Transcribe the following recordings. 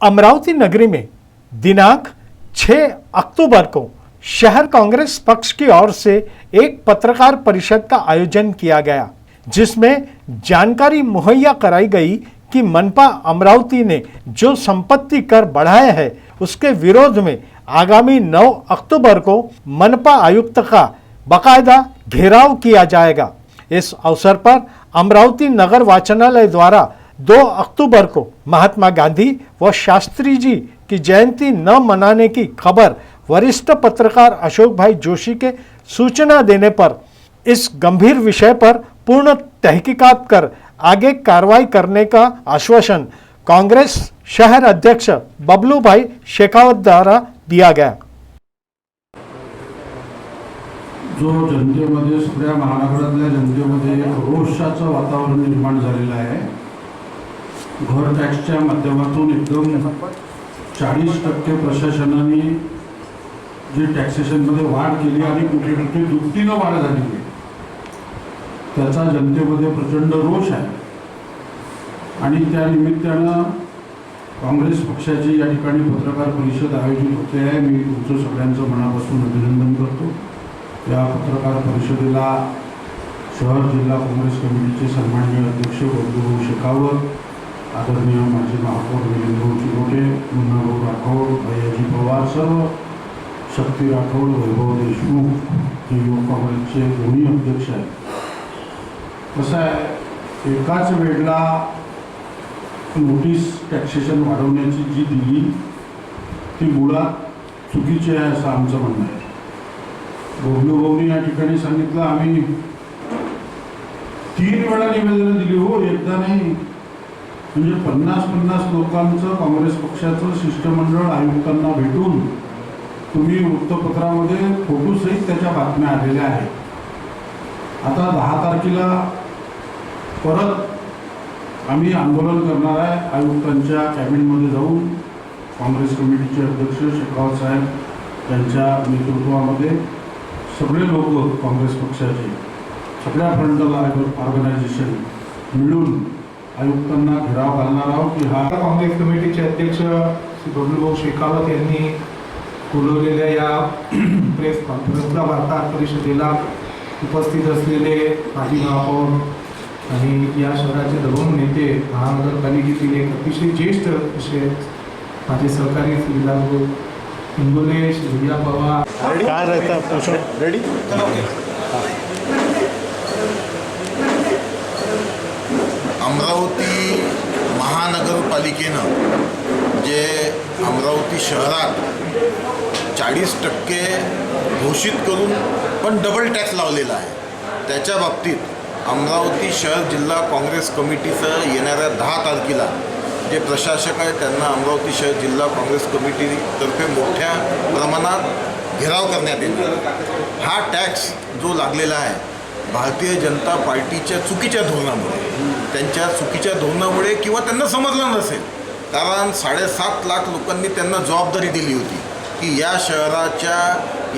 अमरावती नगरी में दिनांक 6 अक्टूबर को शहर कांग्रेस पक्ष की ओर से एक पत्रकार परिषद का आयोजन किया गया, जिसमें जानकारी मुहैया कराई गई कि मनपा अमरावती ने जो संपत्ति कर बढ़ाया है, उसके विरोध में आगामी 9 अक्टूबर को मनपा आयुक्त का बकायदा घेराव किया जाएगा। इस अवसर पर अमरावती नगर वाचनालय द्वारा दो अक्टूबर को महात्मा गांधी व शास्त्री जी की जयंती न मनाने की खबर वरिष्ठ पत्रकार अशोक भाई जोशी के सूचना देने पर इस गंभीर विषय पर पूर्ण तहकीकात कर आगे कार्रवाई करने का आश्वासन कांग्रेस शहर अध्यक्ष बबलू भाई शेखावत द्वारा दिया गया। जो जनतेमध्ये सगळ्या महानगरातल्या जनतेमध्ये रोषाचं वातावरण निर्माण झालेलं आहे. घर टॅक्सच्या माध्यमातून एकदम चाळीस टक्के प्रशासनाने जी टॅक्सेशनमध्ये वाढ केली आणि कुठे कुठे दुपटीनं वाढ झालेली त्याचा जनतेमध्ये प्रचंड रोष आहे. आणि त्या निमित्तानं काँग्रेस पक्षाची या ठिकाणी पत्रकार परिषद आयोजित होते. आहे मी तुमचं सगळ्यांचं मनापासून अभिनंदन करतो. या पत्रकार परिषदेला शहर जिल्हा काँग्रेस कमिटीचे सन्माननीय अध्यक्ष बंधुभाऊ शेखावत आदरणीय माजी महापौर मिलिंदभाऊ चिरोटे मुन्नाभाऊ राठोड भैयाजी पवार सर्व शक्ती राठोड वैभव देशमुख हे युवक काँग्रेसचे दोन्ही अध्यक्ष आहेत कसं आहे एकाच वेळेला नोटीस टॅक्सेशन वाढवण्याची जी दिली ती मुळात चुकीची आहे असं आमचं म्हणणं आहे बबलू या ठिकाणी सांगितलं आम्ही तीन वेळा निवेदनं दिली हो एकदा नाही म्हणजे पन्नास पन्नास लोकांचं काँग्रेस पक्षाचं शिष्टमंडळ आयुक्तांना भेटून तुम्ही वृत्तपत्रामध्ये फोटोसहित त्याच्या बातम्या आलेल्या आहेत. आता दहा तारखेला परत आम्ही आंदोलन करणार आहे. आयुक्तांच्या कॅबिनमध्ये जाऊन काँग्रेस कमिटीचे अध्यक्ष शेखावत साहेब यांच्या नेतृत्वामध्ये सगळे लोक काँग्रेस पक्षाचे सगळ्या फ्रंटल ऑर्गनायझेशन मिळून आयुक्तांना घेराव घालणार आहोत की हा काँग्रेस कमिटीचे अध्यक्ष श्री बबलूभाऊ शेखावत यांनी बोलवलेल्या या प्रेस कॉन्फरन्सला वार्ताहर परिषदेला उपस्थित असलेले माजी महापौर आणि या शहराचे तरुण नेते महानगरपालिकेतील एक अतिशय ज्येष्ठ असे माझे सहकारी श्री विलासभाऊ हिंगोले श्री भैया पवार. रेडी अमरावती महानगरपालिकेनं जे अमरावती शहरात चाळीस टक्के घोषित करून पण डबल टॅक्स लावलेला आहे. त्याच्या बाबतीत अमरावती शहर जिल्हा काँग्रेस कमिटीचं येणाऱ्या दहा तारखेला जे प्रशासक आहेत त्यांना अमरावती शहर जिल्हा काँग्रेस कमिटीतर्फे मोठ्या प्रमाणात घेराव करण्यात येणार. हा टॅक्स जो लागलेला आहे भारतीय जनता पार्टीच्या चुकीच्या धोरणामुळे त्यांच्या चुकीच्या धोरणामुळे किंवा त्यांना समजलं नसेल कारण साडेसात लाख लोकांनी त्यांना जबाबदारी दिली होती की या शहराच्या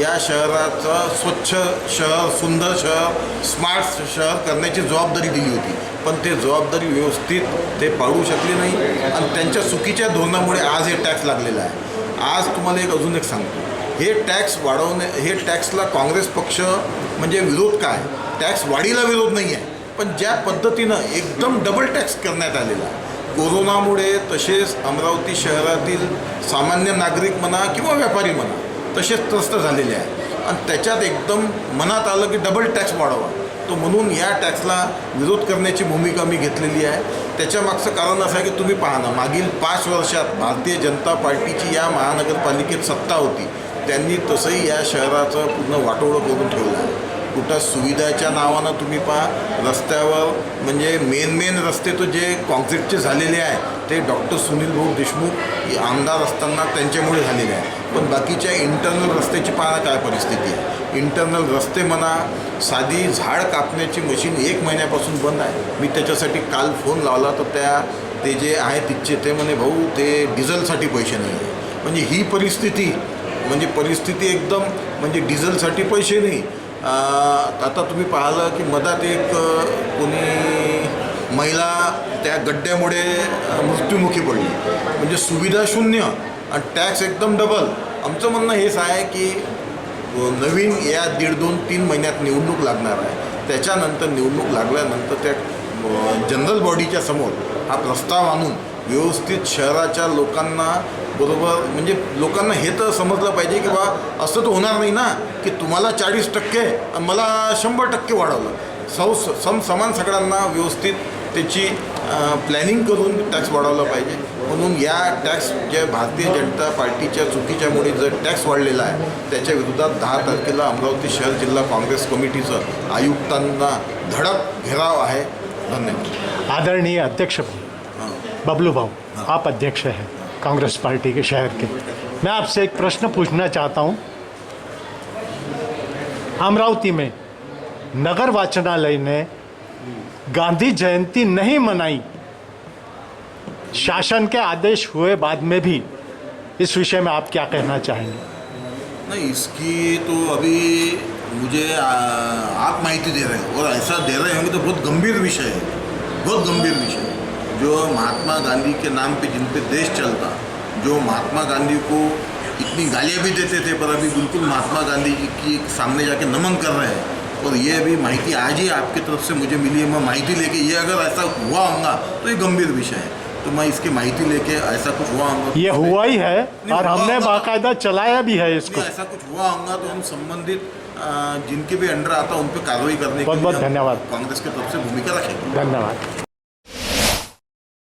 या शहराचं स्वच्छ शहर सुंदर शहर स्मार्ट शहर करण्याची जबाबदारी दिली होती. पण ते जबाबदारी व्यवस्थित ते पाळू शकले नाही आणि त्यांच्या चुकीच्या धोरणामुळे आज हे टॅक्स लागलेला आहे. आज तुम्हाला एक अजून एक सांगतो. हे टॅक्स वाढवणे हे टॅक्सला काँग्रेस पक्ष म्हणजे विरोध काय? टॅक्स वाढीला विरोध नाही आहे पण ज्या पद्धतीनं एकदम डबल टॅक्स करण्यात आलेला आहे. कोरोनामुळे तसेच अमरावती शहरातील सामान्य नागरिक म्हणा किंवा व्यापारी म्हणा तसेच त्रस्त झालेले आहे आणि त्याच्यात एकदम मनात आलं की डबल टॅक्स वाढवा. तो म्हणून या टॅक्सला विरोध करण्याची भूमिका मी घेतलेली आहे. त्याच्यामागचं कारण असं आहे की तुम्ही पाहा ना मागील पाच वर्षात भारतीय जनता पार्टीची या महानगरपालिकेत सत्ता होती. त्यांनी तसंही या शहराचं पूर्ण वाटोळं करून ठेवलं आहे. कुठं सुविधाच्या नावानं तुम्ही पहा रस्त्यावर म्हणजे मेन मेन रस्ते तो जे कॉन्क्रीटचे झालेले आहे ते डॉक्टर सुनील भाऊ देशमुख आमदार असताना त्यांच्यामुळे झालेले आहे. पण बाकीच्या इंटरनल रस्त्याची पाहणं काय परिस्थिती आहे? इंटरनल रस्ते म्हणा साधी झाड कापण्याची मशीन एक महिन्यापासून बंद आहे. मी त्याच्यासाठी काल फोन लावला तर त्या ते जे आहे तिथचे ते म्हणे भाऊ ते डिझेलसाठी पैसे नाही आहे. म्हणजे ही परिस्थिती म्हणजे परिस्थिती एकदम म्हणजे डिझेलसाठी पैसे नाही आता तुम्ही पाहिलं की मधात एक कोणी महिला त्या गड्ड्यामुळे मृत्युमुखी पडली. म्हणजे सुविधा शून्य आणि टॅक्स एकदम डबल आमचं म्हणणं हेच आहे की नवीन या दीड दोन तीन महिन्यात निवडणूक लागणार आहे. त्याच्यानंतर निवडणूक लागल्यानंतर त्या जनरल बॉडीच्या समोर हा प्रस्ताव आणून व्यवस्थित शहराच्या लोकांना बरोबर? म्हणजे लोकांना हे तर समजलं पाहिजे की बा असं तर होणार नाही ना की तुम्हाला चाळीस टक्के आणि मला शंभर टक्के वाढवलं. सौ सम समान सगळ्यांना व्यवस्थित त्याची प्लॅनिंग करून टॅक्स वाढवला पाहिजे. म्हणून या टॅक्स जे भारतीय जनता पार्टीच्या चुकीच्यामुळे जो टॅक्स वाढलेला आहे त्याच्या विरोधात दहा तारखेला अमरावती शहर जिल्हा काँग्रेस कमिटीचं आयुक्तांना धडक घेराव आहे. धन्यवाद. आदरणीय अध्यक्ष बबलू भाऊ आप अध्यक्ष हैं। कांग्रेस पार्टी के शहर के। मैं आपसे एक प्रश्न पूछना चाहता हूँ। अमरावती में नगर वाचनालय ने गांधी जयंती नहीं मनाई। शासन के आदेश हुए बाद में भी इस विषय में आप क्या कहना चाहेंगे? नहीं इसकी तो अभी मुझे आ, आप माहिती दे रहे हो और ऐसा दे रहे होंगे तो बहुत गंभीर विषय है। बहुत गंभीर विषय जो महात्मा गांधी के नाम पे जिन पे देश चलता जो महात्मा गांधी को इतनी गालियाँ भी देते थे पर अभी बिल्कुल महात्मा गांधी जी की सामने जाके नमन कर रहे हैं। और ये अभी माहिती आज ही आपकी तरफ़ से मुझे मिली है मैं माहिती लेके ये अगर ऐसा हुआ होगा तो ये गंभीर विषय है। तो मैं इसकी माहिती लेके ऐसा कुछ हुआ होगा तो ये हुआ ही है और हमने बाकायदा चलाया भी है इसको। ऐसा कुछ हुआ होगा तो हम संबंधित जिनके भी अंडर आता उन पर कार्रवाई करने बहुत बहुत धन्यवाद। कांग्रेस की तरफ़ से भूमिका रखेंगे। धन्यवाद।